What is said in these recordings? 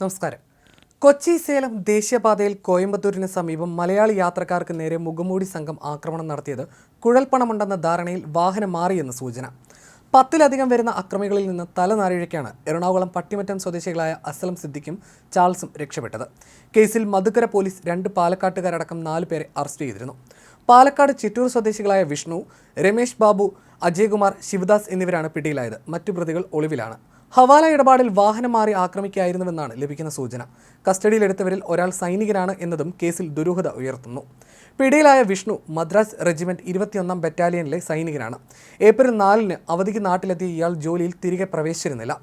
നമസ്കാരം. കൊച്ചി സേലം ദേശീയപാതയിൽ കോയമ്പത്തൂരിന് സമീപം മലയാളി യാത്രക്കാർക്ക് നേരെ മുഖമൂടി സംഘം ആക്രമണം നടത്തിയത് കുഴൽപ്പണമുണ്ടെന്ന ധാരണയിൽ വാഹനം മാറിയെന്ന് സൂചന. പത്തിലധികം വരുന്ന അക്രമികളിൽ നിന്ന് തലനാരിഴയ്ക്കാണ് എറണാകുളം പട്ടിമറ്റം സ്വദേശികളായ അസലം സിദ്ദിഖും ചാൾസും രക്ഷപ്പെട്ടത്. കേസിൽ മധുക്കര പോലീസ് രണ്ട് പാലക്കാട്ടുകാരടക്കം നാല് പേരെ അറസ്റ്റ് ചെയ്തിരുന്നു. പാലക്കാട് ചിറ്റൂർ സ്വദേശികളായ വിഷ്ണു രമേശ് ബാബു അജയ്കുമാർ ശിവദാസ് എന്നിവരാണ് പിടിയിലായത്. മറ്റു പ്രതികൾ ഒളിവിലാണ്. ഹവാല ഇടപാടിൽ വാഹനം മാറി ആക്രമിക്കുകയായിരുന്നുവെന്നാണ് ലഭിക്കുന്ന സൂചന. കസ്റ്റഡിയിലെടുത്തവരിൽ ഒരാൾ സൈനികനാണ് എന്നതും കേസിൽ ദുരൂഹത ഉയർത്തുന്നു. പിടിയിലായ വിഷ്ണു മദ്രാസ് റെജിമെന്റ് ഇരുപത്തിയൊന്നാം ബറ്റാലിയനിലെ സൈനികനാണ്. ഏപ്രിൽ നാലിന് അവധിക്ക് നാട്ടിലെത്തിയ ഇയാൾ ജോലിയിൽ തിരികെ പ്രവേശിച്ചിരുന്നില്ല.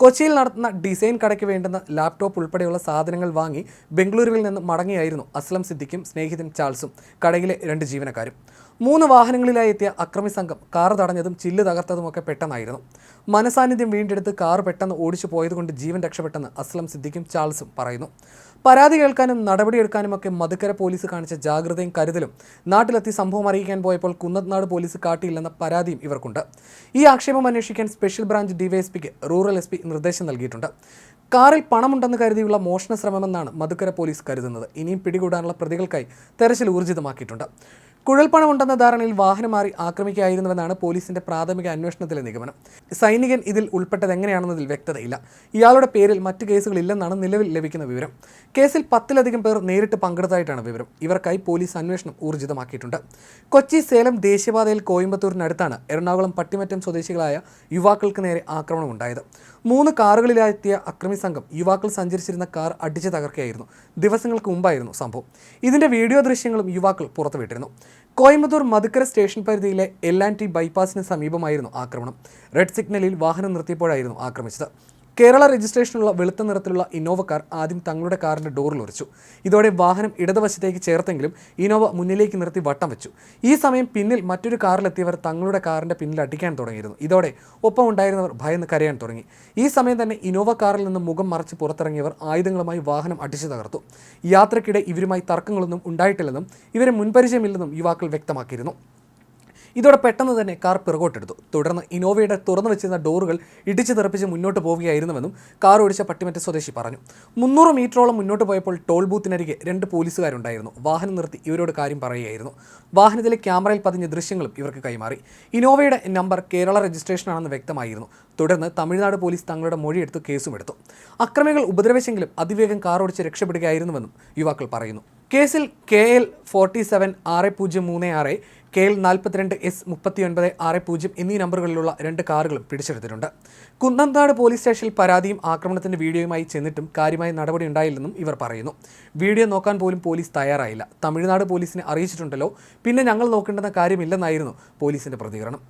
കൊച്ചിയിൽ നടത്തുന്ന ഡിസൈൻ കടയ്ക്ക് വേണ്ടുന്ന ലാപ്ടോപ്പ് ഉൾപ്പെടെയുള്ള സാധനങ്ങൾ വാങ്ങി ബംഗളൂരുവിൽ നിന്ന് മടങ്ങിയായിരുന്നു അസ്ലം സിദ്ദിഖും സ്നേഹിതൻ ചാൾസും കടയിലെ രണ്ട് ജീവനക്കാരും. മൂന്ന് വാഹനങ്ങളിലായി എത്തിയ അക്രമി സംഘം കാർ തടഞ്ഞതും ചില്ല് തകർത്തതുമൊക്കെ പെട്ടെന്നായിരുന്നു. മനസാന്നിധ്യം വീണ്ടെടുത്ത് കാർ പെട്ടെന്ന് ഓടിച്ചു പോയതുകൊണ്ട് ജീവൻ രക്ഷപ്പെട്ടെന്ന് അസ്ലം സിദ്ദിഖും ചാൾസും പറയുന്നു. പരാതി കേൾക്കാനും നടപടിയെടുക്കാനുമൊക്കെ മധുക്കര പോലീസ് കാണിച്ച ജാഗ്രതയും കരുതലും നാട്ടിലെത്തി സംഭവം അറിയിക്കാൻ പോയപ്പോൾ കുന്നത്നാട് പോലീസ് കാട്ടിയില്ലെന്ന പരാതിയും ഇവർക്കുണ്ട്. ഈ ആക്ഷേപം അന്വേഷിക്കാൻ സ്പെഷ്യൽ ബ്രാഞ്ച് ഡിവൈഎസ്പിക്ക് റൂറൽ എസ് പി നിർദ്ദേശം നൽകിയിട്ടുണ്ട്. കാറിൽ പണമുണ്ടെന്ന് കരുതിയുള്ള മോഷണ ശ്രമമെന്നാണ് മധുക്കര പോലീസ് കരുതുന്നത്. ഇനിയും പിടികൂടാനുള്ള പ്രതികൾക്കായി തെരച്ചിൽ ഊർജിതമാക്കിയിട്ടുണ്ട്. കുഴൽപ്പണമുണ്ടെന്ന ധാരണയിൽ വാഹനം മാറി ആക്രമിക്കുകയായിരുന്നുവെന്നാണ് പോലീസിന്റെ പ്രാഥമിക അന്വേഷണത്തിലെ നിഗമനം. സൈനികൻ ഇതിൽ ഉൾപ്പെട്ടത് എങ്ങനെയാണെന്നതിൽ വ്യക്തതയില്ല. ഇയാളുടെ പേരിൽ മറ്റ് കേസുകളില്ലെന്നാണ് നിലവിൽ ലഭിക്കുന്ന വിവരം. കേസിൽ പത്തിലധികം പേർ നേരിട്ട് പങ്കെടുത്തായിട്ടാണ് വിവരം. ഇവർക്കായി പോലീസ് അന്വേഷണം ഊർജിതമാക്കിയിട്ടുണ്ട്. കൊച്ചി സേലം ദേശീയപാതയിൽ കോയമ്പത്തൂരിനടുത്താണ് എറണാകുളം പട്ടിമറ്റം സ്വദേശികളായ യുവാക്കൾക്ക് നേരെ ആക്രമണം ഉണ്ടായത് മൂന്ന് കാറുകളിലെത്തിയ അക്രമി സംഘം യുവാക്കൾ സഞ്ചരിച്ചിരുന്ന കാർ അടിച്ചു തകർക്കുകയായിരുന്നു ദിവസങ്ങൾക്ക് മുമ്പായിരുന്നു സംഭവം. ഇതിന്റെ വീഡിയോ ദൃശ്യങ്ങളും യുവാക്കൾ പുറത്തുവിട്ടിരുന്നു. കോയമ്പത്തൂർ മധുക്കര സ്റ്റേഷൻ പരിധിയിലെ എൽ ആൻഡ് ടി ബൈപ്പാസിന് സമീപമായിരുന്നു ആക്രമണം. റെഡ് സിഗ്നലിൽ വാഹനം നിർത്തിയപ്പോഴായിരുന്നു ആക്രമിച്ചത്. കേരള രജിസ്ട്രേഷനുള്ള വെളുത്ത നിറത്തിലുള്ള ഇന്നോവ കാർ ആദ്യം തങ്ങളുടെ കാറിന്റെ ഡോറിൽ ഉറച്ചു ഇതോടെ വാഹനം ഇടതുവശത്തേക്ക് ചേർത്തെങ്കിലും ഇന്നോവ മുന്നിലേക്ക് നിർത്തി വട്ടം വെച്ചു. ഈ സമയം പിന്നിൽ മറ്റൊരു കാറിലെത്തിയവർ തങ്ങളുടെ കാറിന്റെ പിന്നിൽ അടിക്കാൻ തുടങ്ങിയിരുന്നു. ഇതോടെ ഒപ്പം ഉണ്ടായിരുന്നവർ ഭയന്ന് കരയാൻ തുടങ്ങി. ഈ സമയം തന്നെ ഇന്നോവ കാറിൽ നിന്ന് മുഖം മറച്ച് പുറത്തിറങ്ങിയവർ ആയുധങ്ങളുമായി വാഹനം അടിച്ചു തകർത്തു. യാത്രക്കിടെ ഇവരുമായി തർക്കങ്ങളൊന്നും ഉണ്ടായിട്ടില്ലെന്നും ഇവരെ മുൻപരിചയമില്ലെന്നും യുവാക്കൾ വ്യക്തമാക്കിയിരുന്നു. ഇതോടെ പെട്ടെന്ന് തന്നെ കാർ പിറകോട്ടെടുത്തു. തുടർന്ന് ഇനോവയുടെ തുറന്നു വെച്ചിരുന്ന ഡോറുകൾ ഇടിച്ചു തെറിപ്പിച്ച് മുന്നോട്ട് പോവുകയായിരുന്നുവെന്നും കാർ ഓടിച്ച പട്ടിമറ്റ സ്വദേശി പറഞ്ഞു. മുന്നൂറ് മീറ്ററോളം മുന്നോട്ട് പോയപ്പോൾ ടോൾ ബൂത്തിനരികെ രണ്ട് പോലീസുകാരുണ്ടായിരുന്നു. വാഹനം നിർത്തി ഇവരോട് കാര്യം പറയുകയായിരുന്നു. വാഹനത്തിലെ ക്യാമറയിൽ പതിഞ്ഞ ദൃശ്യങ്ങളും ഇവർക്ക് കൈമാറി. ഇനോവയുടെ നമ്പർ കേരള രജിസ്ട്രേഷനാണെന്ന് വ്യക്തമായിരുന്നു. തുടർന്ന് തമിഴ്നാട് പോലീസ് തങ്ങളുടെ മൊഴിയെടുത്ത് കേസുമെടുത്തു അക്രമികൾ ഉപദ്രവിച്ചെങ്കിലും അതിവേഗം കാർ ഓടിച്ച് രക്ഷപ്പെടുകയായിരുന്നുവെന്നും യുവാക്കൾ പറയുന്നു. കേസിൽ കെ എൽ ഫോർട്ടി സെവൻ ആറ് പൂജ്യം മൂന്ന് ആറ് കെ എൽ നാൽപ്പത്തിരണ്ട് എസ് മുപ്പത്തി ഒൻപത് ആറ് പൂജ്യം എന്നീ നമ്പറുകളിലുള്ള രണ്ട് കാറുകളും പിടിച്ചെടുത്തിട്ടുണ്ട്. കുന്നംനാട് പോലീസ് സ്റ്റേഷനിൽ പരാതിയും ആക്രമണത്തിന്റെ വീഡിയോയുമായി ചെന്നിട്ടും കാര്യമായ നടപടി ഉണ്ടായില്ലെന്നും ഇവർ പറയുന്നു. വീഡിയോ നോക്കാൻ പോലും പോലീസ് തയ്യാറായില്ല. തമിഴ്നാട് പോലീസിനെ അറിയിച്ചിട്ടുണ്ടല്ലോ. പിന്നെ ഞങ്ങൾ നോക്കേണ്ടെന്ന കാര്യമില്ലെന്നായിരുന്നു പോലീസിന്റെ പ്രതികരണം.